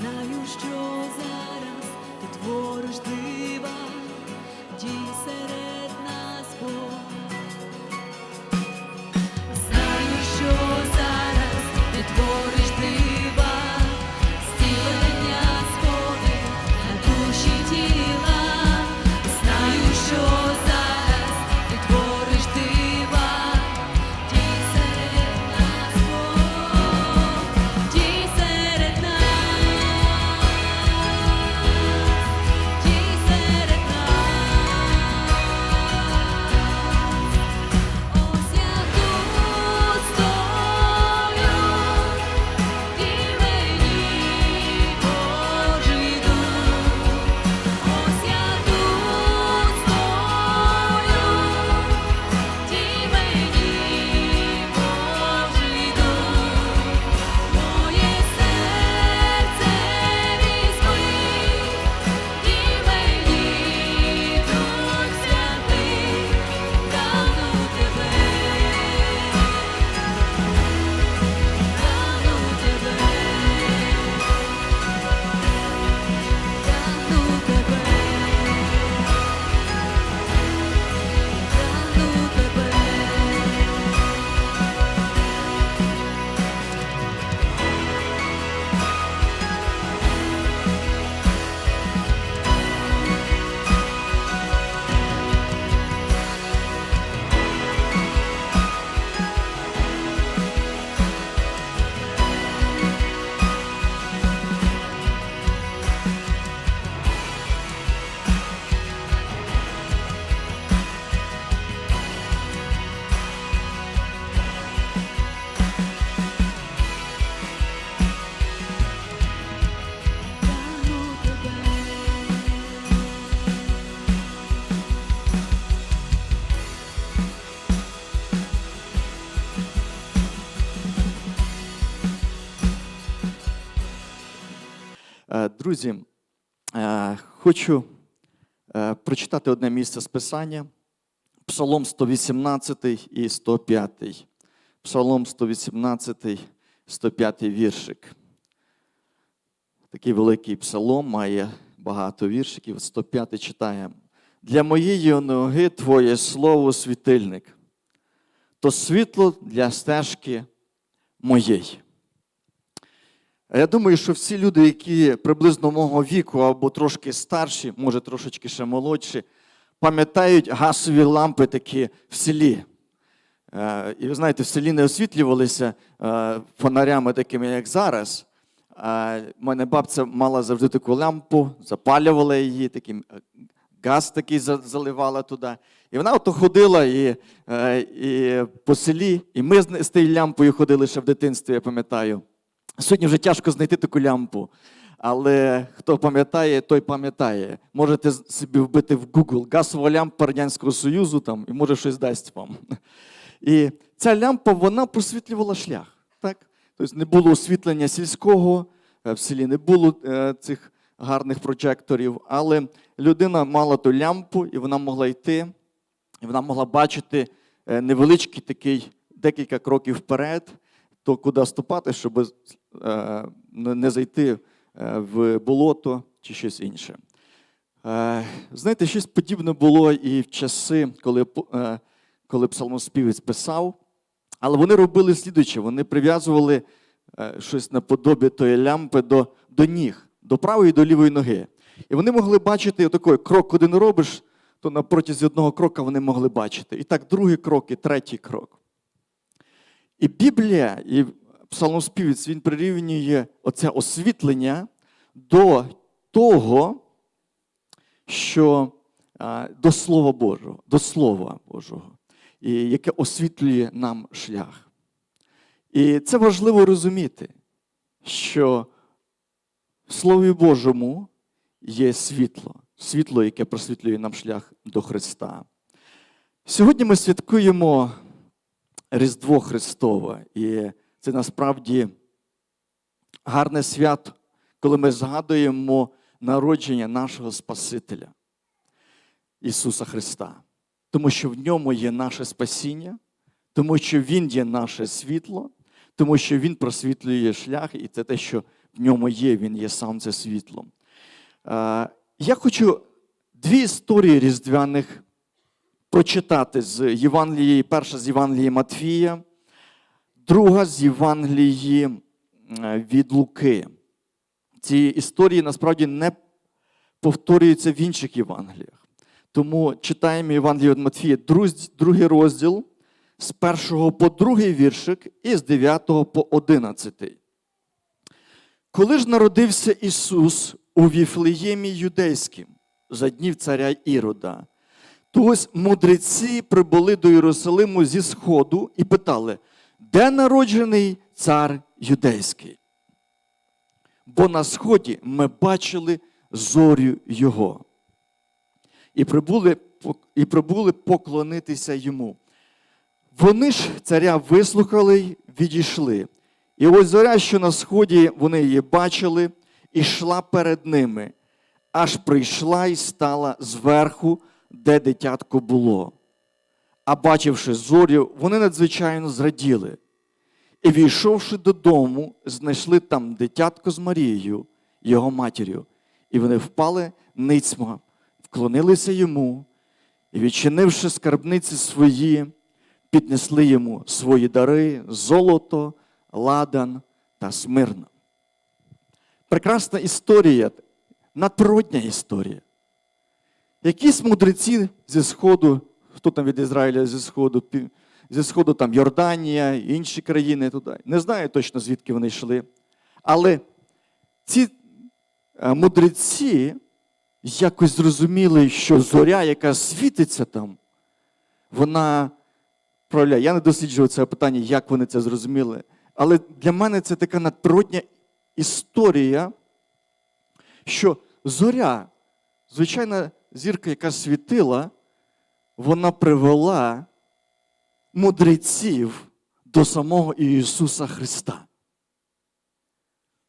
знаю, що зараз ти твориш ти. Друзі, е, хочу е, прочитати одне місце з Писання. Псалом 118 і 105. Псалом 118, 105 віршик. Такий великий псалом має багато віршиків. 105 читаємо. Для моєї ноги Твоє слово світильник, то світло для стежки моєї. Я думаю, що всі люди, які приблизно мого віку або трошки старші, може трошечки ще молодші, пам'ятають гасові лампи такі в селі. Е, І ви знаєте, в селі не освітлювалися е, фонарями такими, як зараз. В мене бабця мала завжди таку лампу, запалювала її, таким е, газ такий заливала туди. І вона ото ходила і, і по селі, і ми з тією лямпою ходили ще в дитинстві, я пам'ятаю. Сьогодні вже тяжко знайти таку лямпу. Але хто пам'ятає, той пам'ятає. Можете собі вбити в Google газова лямпа Радянського Союзу там, і може щось дасть вам. І ця лямпа вона просвітлювала шлях. Так? Тобто не було освітлення сільського, е, в селі не було е, цих гарних прожекторів, але людина мала ту лямпу, і вона могла йти, і вона могла бачити е, невеличкий такий декілька кроків вперед, то куди ступати, щоб е, не зайти е, в болото чи щось інше. Е, Знаєте, щось подібне було і в часи, коли, коли псалмоспівець писав, але вони робили слідуюче: вони прив'язували щось наподобі тої лямпи до, до ніг, до правої і до лівої ноги. І вони могли бачити отакий крок, куди не робиш, то на протязі одного крока вони могли бачити. І так, другий крок, і третій крок. І Біблія, і псалмоспівець, він прирівнює оце освітлення до того, що до Слова Божого, до Слова Божого, яке освітлює нам шлях. І це важливо розуміти, що в Слові Божому є світло, світло, яке просвітлює нам шлях до Христа. Сьогодні ми святкуємо Різдво Христове, і це насправді гарне свято, коли ми згадуємо народження нашого Спасителя Ісуса Христа, тому що в ньому є наше спасіння, тому що Він є наше світло, тому що Він просвітлює шлях, і це те, що в ньому є, Він є сам це світло. Е, Я хочу дві історії різдвяних прочитати з Євангелії, перша з Євангелії Матфія, друга з Євангелії від Луки. Ці історії насправді не повторюються в інших Євангеліях. Тому читаємо Євангелію від Матфія, другий розділ з першого по другий віршик і з 9 по 11. Коли ж народився Ісус у Віфлеємі юдейським за днів царя Ірода, то ось мудреці прибули до Єрусалиму зі сходу і питали, де народжений цар юдейський? Бо на сході ми бачили зорю його. І прибули, і прибули поклонитися йому. Вони ж царя вислухали й відійшли. І ось зоря, що на сході вони її бачили, і йшла перед ними, аж прийшла і стала зверху, де дитятко було. А бачивши зорю, вони надзвичайно зраділи. І війшовши додому, знайшли там дитятко з Марією, його матір'ю, і вони впали ницьма, вклонилися йому, і, відчинивши скарбниці свої, піднесли йому свої дари, золото, ладан та смирна. Прекрасна історія, надприродня історія. Якісь мудреці зі Сходу, хто там від Ізраїля зі Сходу, зі Сходу там Йорданія, інші країни туди. Не знаю точно, звідки вони йшли. Але ці е, мудреці якось зрозуміли, що зоря, яка світиться там, вона проявляє. Я не досліджував це питання, як вони це зрозуміли. Але для мене це така надприродня історія, що зоря, звичайна зірка, яка світила, вона привела мудреців до самого Ісуса Христа.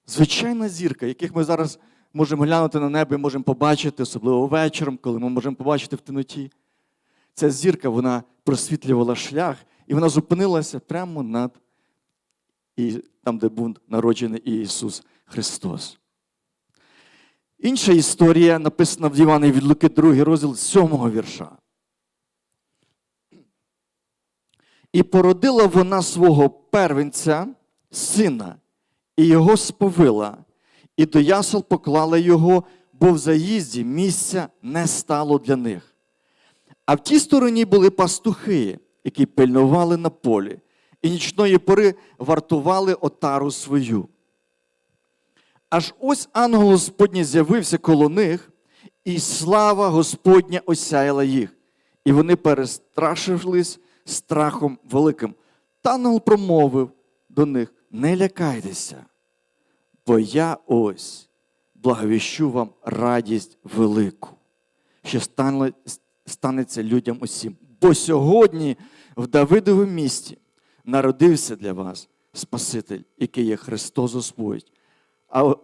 Звичайна зірка, яких ми зараз можемо глянути на небо і можемо побачити, особливо вечором, коли ми можемо побачити в темноті. Ця зірка вона просвітлювала шлях, і вона зупинилася прямо над і там, де був народжений Ісус Христос. Інша історія написана в Івана від Луки, 2 розділ 7 вірша. І породила вона свого первенця, сина, і його сповила, і до ясел поклала його, бо в заїзді місця не стало для них. А в тій стороні були пастухи, які пильнували на полі, і нічної пори вартували отару свою. Аж ось ангел Господній з'явився коло них, і слава Господня осяяла їх, і вони перестрашились страхом великим. Та ангел промовив до них: не лякайтеся, бо я ось благовіщу вам радість велику, що станеться людям усім. Бо сьогодні в Давидовому місті народився для вас Спаситель, який є Христос Господь. А,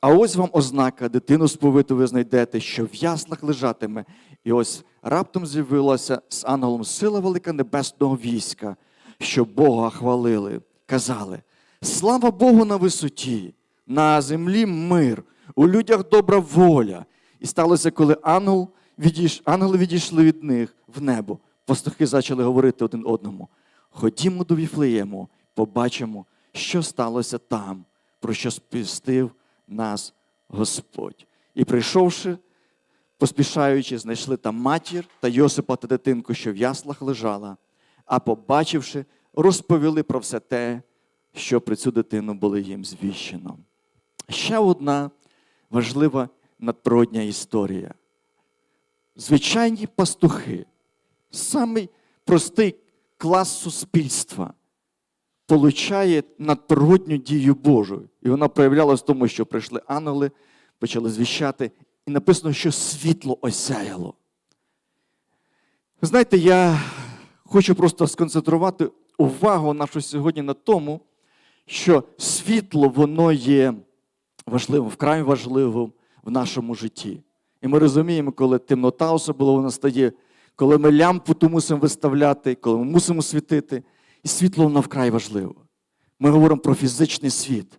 а ось вам ознака, дитину сповиту ви знайдете, що в яслах лежатиме. І ось раптом з'явилася з ангелом сила велика небесного війська, що Бога хвалили. Казали: слава Богу на висоті, на землі мир, у людях добра воля. І сталося, коли ангел відійш... ангели відійшли від них в небо. Пастухи почали говорити один одному: ходімо до Віфлеєму, побачимо, що сталося там, про що спістив нас Господь. І прийшовши, поспішаючи, знайшли там матір та Йосипа та дитинку, що в яслах лежала, а побачивши, розповіли про все те, що про цю дитину було їм звіщено. Ще одна важлива надприродня історія. Звичайні пастухи, самий простий клас суспільства, получає надприродню дію Божу. І вона проявлялась в тому, що прийшли ангели, почали звіщати, і написано, що світло осяяло. Ви знаєте, я хочу просто сконцентрувати увагу нашу сьогодні на тому, що світло воно є важливим, вкрай важливим в нашому житті. І ми розуміємо, коли темнота особливо настає, коли ми лямпу ту мусимо виставляти, коли ми мусимо світити, і світло воно вкрай важливо. Ми говоримо про фізичний світ.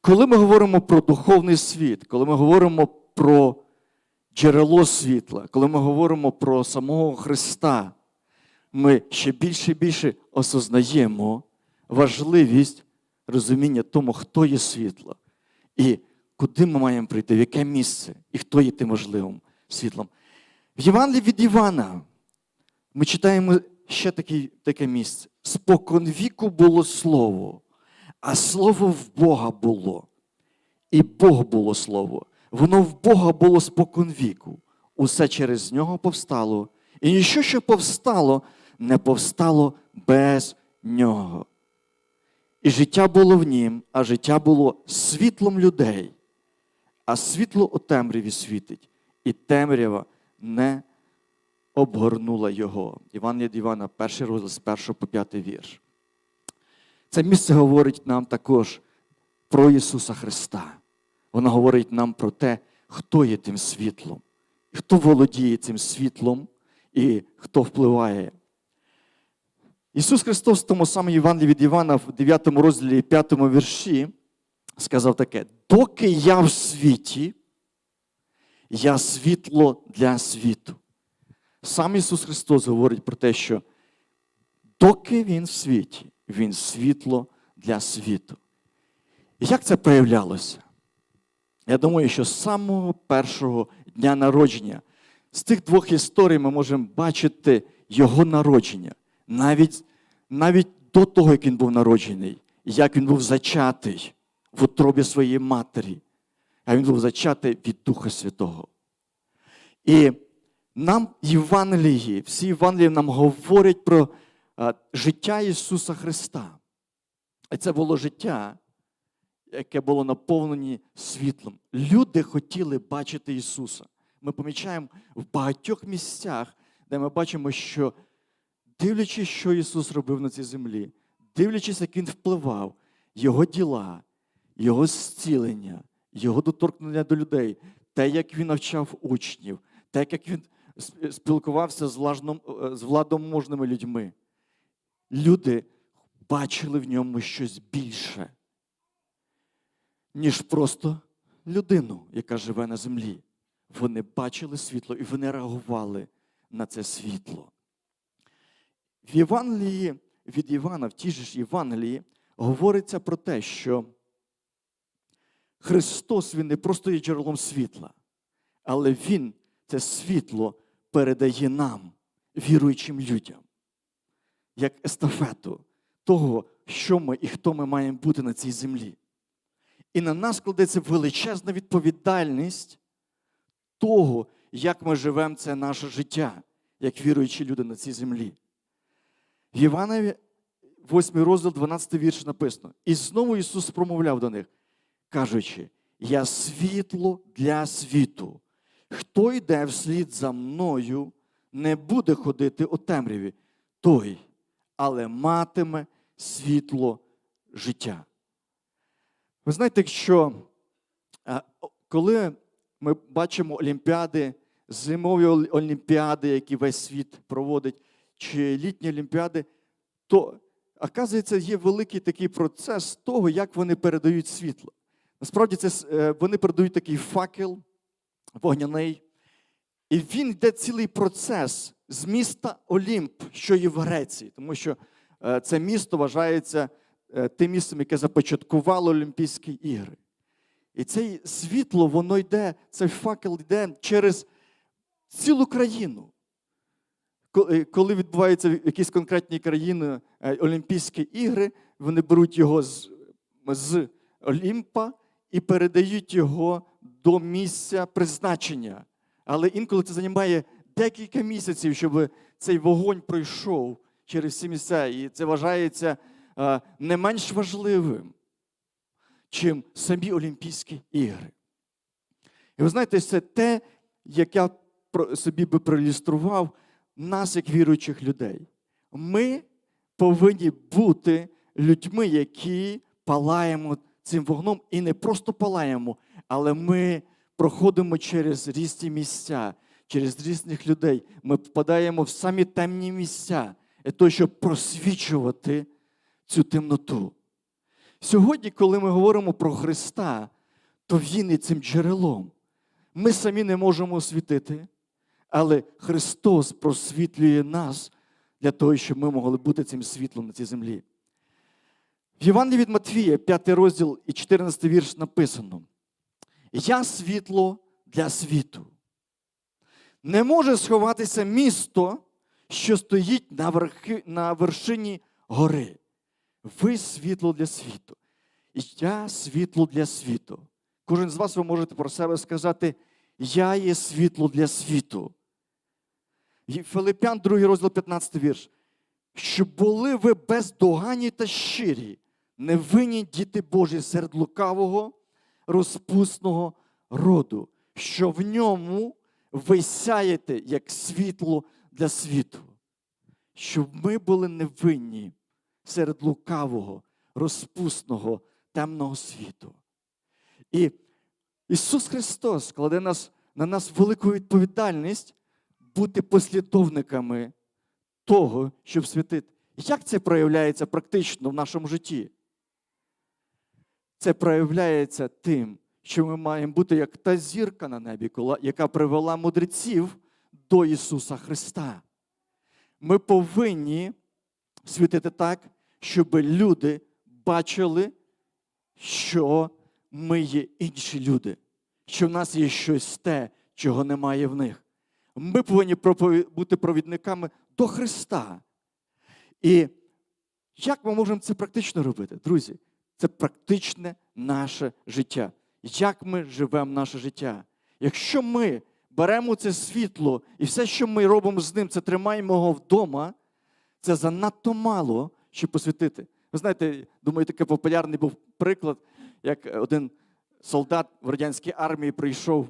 Коли ми говоримо про духовний світ, коли ми говоримо про джерело світла, коли ми говоримо про самого Христа, ми ще більше і більше осознаємо важливість розуміння тому, хто є світло, і куди ми маємо прийти, в яке місце, і хто є тим важливим світлом. В Євангелії від Івана ми читаємо ще таке, таке місце. Спокон віку було слово, а слово в Бога було. І Бог було слово. Воно в Бога було спокон віку. Усе через нього повстало. І ніщо, що повстало, не повстало без нього. І життя було в нім, а життя було світлом людей. А світло у темряві світить, і темрява не обгорнула його. Іван від Івана, перший розділ з 1 по 5 вірш. Це місце говорить нам також про Ісуса Христа. Воно говорить нам про те, хто є тим світлом, хто володіє цим світлом і хто впливає. Ісус Христос в тому самому Євангелії від Івана в 9 розділі 5 вірші сказав таке: доки я в світі, я світло для світу. Сам Ісус Христос говорить про те, що доки Він в світі, Він світло для світу. І як це проявлялося? Я думаю, що з самого першого дня народження з цих двох історій ми можемо бачити Його народження, навіть, навіть до того, як він був народжений, як він був зачатий в утробі своєї матері, а він був зачатий від Духа Святого. І нам Євангелії, всі Євангелії нам говорять про життя Ісуса Христа. І це було життя, яке було наповнені світлом. Люди хотіли бачити Ісуса. Ми помічаємо в багатьох місцях, де ми бачимо, що дивлячись, що Ісус робив на цій землі, дивлячись, як Він впливав, Його діла, Його зцілення, його доторкнення до людей, те, як він навчав учнів, те, як він спілкувався з, влажном, е, з владоможними людьми. Люди бачили в ньому щось більше, ніж просто людину, яка живе на землі. Вони бачили світло і вони реагували на це світло. В Євангелії від Івана, в тій ж Євангелії, говориться про те, що Христос Він не просто є джерелом світла, але Він це світло передає нам, віруючим людям, як естафету того, що ми і хто ми маємо бути на цій землі. І на нас кладеться величезна відповідальність того, як ми живемо це наше життя, як віруючі люди на цій землі. В Іванові 8 розділ, 12 вірш написано. І знову Ісус промовляв до них, кажучи: Я світло для світу. Хто йде вслід за мною, не буде ходити у темряві, той, але матиме світло життя. Ви знаєте, що е, коли ми бачимо олімпіади, зимові олімпіади, які весь світ проводить, чи літні олімпіади, то, оказується, є великий такий процес того, як вони передають світло. Насправді, це е, вони передають такий факел вогняний, і він йде цілий процес з міста Олімп, що є в Греції, тому що е, це місто вважається е, тим містом, яке започаткувало Олімпійські ігри. І це світло, воно йде, цей факел йде через цілу країну. Е, Коли відбуваються в якісь конкретні країни Олімпійські ігри, вони беруть його з, з Олімпа і передають його до місця призначення. Але інколи це займає декілька місяців, щоб цей вогонь пройшов через всі місця. І це вважається е, не менш важливим, чим самі Олімпійські ігри. І ви знаєте, це те, як я собі би проілюстрував нас, як віруючих людей. Ми повинні бути людьми, які палаємо цим вогном, і не просто палаємо, але ми проходимо через різні місця, через різних людей. Ми попадаємо в самі темні місця, для щоб просвічувати цю темноту. Сьогодні, коли ми говоримо про Христа, то Він є цим джерелом. Ми самі не можемо освітити, але Христос просвітлює нас для того, щоб ми могли бути цим світлом на цій землі. В Євангелії від Матвія, 5 розділ і 14 вірш написано: Я світло для світу. Не може сховатися місто, що стоїть на, верхи, на вершині гори. Ви світло для світу. І я світло для світу. Кожен з вас ви можете про себе сказати: Я є світло для світу. І Филипян, 2 розділ 15 вірш. Щоб були ви бездоганні та щирі, невинні діти Божі серед лукавого, розпусного роду, що в ньому ви сяєте як світло для світу. Щоб ми були невинні серед лукавого, розпусного, темного світу. І Ісус Христос кладе нас, на нас велику відповідальність бути послідовниками того, щоб світити. Як це проявляється практично в нашому житті? Це проявляється тим, що ми маємо бути як та зірка на небі, яка привела мудреців до Ісуса Христа. Ми повинні світити так, щоб люди бачили, що ми є інші люди, що в нас є щось те, чого немає в них. Ми повинні бути провідниками до Христа. І як ми можемо це практично робити, друзі? Це практичне наше життя. Як ми живемо наше життя? Якщо ми беремо це світло і все, що ми робимо з ним, це тримаємо його вдома, це занадто мало, щоб посвятити. Ви знаєте, думаю, такий популярний був приклад, як один солдат в радянській армії прийшов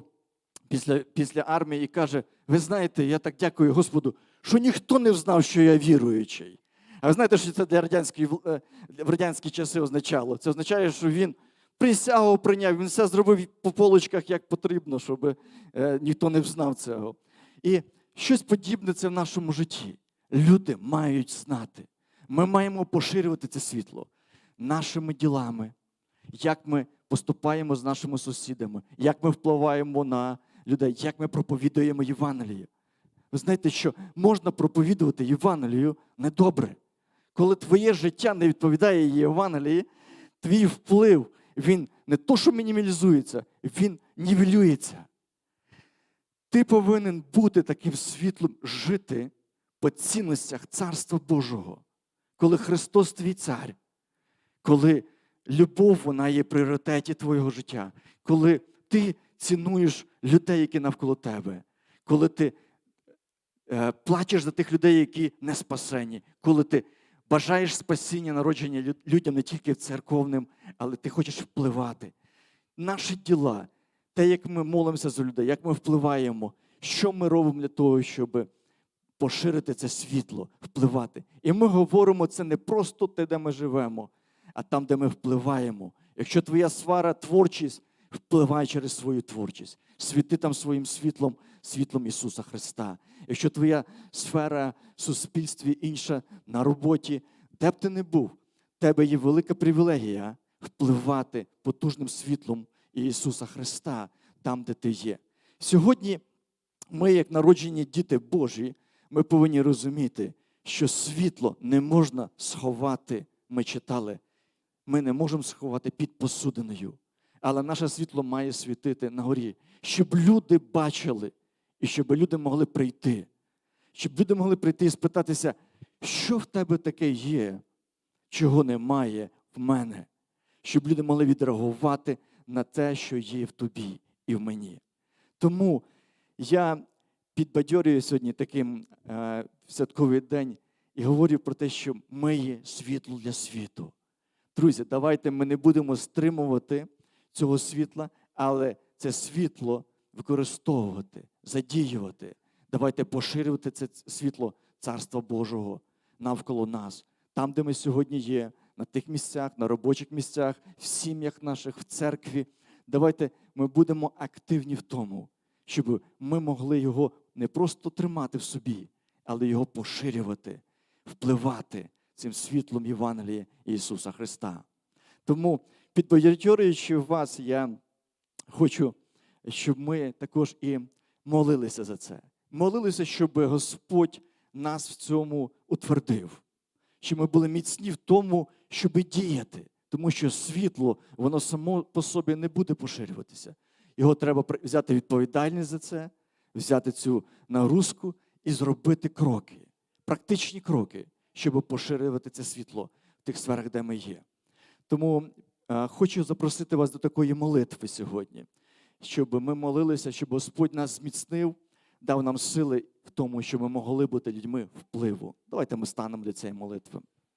після, після армії і каже: Ви знаєте, я так дякую Господу, що ніхто не знав, що я віруючий. А ви знаєте, що це для радянської, е, в радянські часи означало? Це означає, що він присягу прийняв, він все зробив по полочках, як потрібно, щоб е, ніхто не взнав цього. І щось подібне це в нашому житті. Люди мають знати. Ми маємо поширювати це світло нашими ділами, як ми поступаємо з нашими сусідами, як ми впливаємо на людей, як ми проповідуємо Євангеліє. Ви знаєте, що можна проповідувати Євангелію недобре. Коли твоє життя не відповідає Євангелії, твій вплив, він не то, що мінімалізується, він нівелюється. Ти повинен бути таким світлом, жити по цінностях Царства Божого, коли Христос твій цар, коли любов вона є пріоритеті твого життя, коли ти цінуєш людей, які навколо тебе, коли ти е, плачеш за тих людей, які не спасені, коли ти бажаєш спасіння, народження людям не тільки церковним, але ти хочеш впливати. Наші діла, те, як ми молимося за людей, як ми впливаємо, що ми робимо для того, щоб поширити це світло, впливати. І ми говоримо це не просто те, де ми живемо, а там, де ми впливаємо. Якщо твоя свара творчість, впливай через свою творчість. Світи там своїм світлом, світлом Ісуса Христа. Якщо твоя сфера в суспільстві інша на роботі, де б ти не був, в тебе є велика привілегія впливати потужним світлом Ісуса Христа там, де ти є. Сьогодні ми, як народжені діти Божі, ми повинні розуміти, що світло не можна сховати. Ми читали, ми не можемо сховати під посудиною. Але наше світло має світити на горі, щоб люди бачили і щоб люди могли прийти. Щоб люди могли прийти і спитатися, що в тебе таке є, чого немає в мене. Щоб люди могли відреагувати на те, що є в тобі і в мені. Тому я підбадьорюю сьогодні таким е, святковий день і говорю про те, що ми є світло для світу. Друзі, давайте ми не будемо стримувати цього світла, але це світло використовувати, задіювати. Давайте поширювати це світло Царства Божого навколо нас, там, де ми сьогодні є, на тих місцях, на робочих місцях, в сім'ях наших, в церкві. Давайте ми будемо активні в тому, щоб ми могли його не просто тримати в собі, але його поширювати, впливати цим світлом Євангелія Ісуса Христа. Тому, підбадьорюючи вас, я хочу, щоб ми також і молилися за це. Молилися, щоб Господь нас в цьому утвердив, щоб ми були міцні в тому, щоб діяти. Тому що світло, воно само по собі не буде поширюватися. Його треба взяти відповідальність за це, взяти цю нагрузку і зробити кроки, практичні кроки, щоб поширювати це світло в тих сферах, де ми є. Тому хочу запросити вас до такої молитви сьогодні, щоб ми молилися, щоб Господь нас зміцнив, дав нам сили в тому, щоб ми могли бути людьми впливу. Давайте ми станемо для цієї молитви.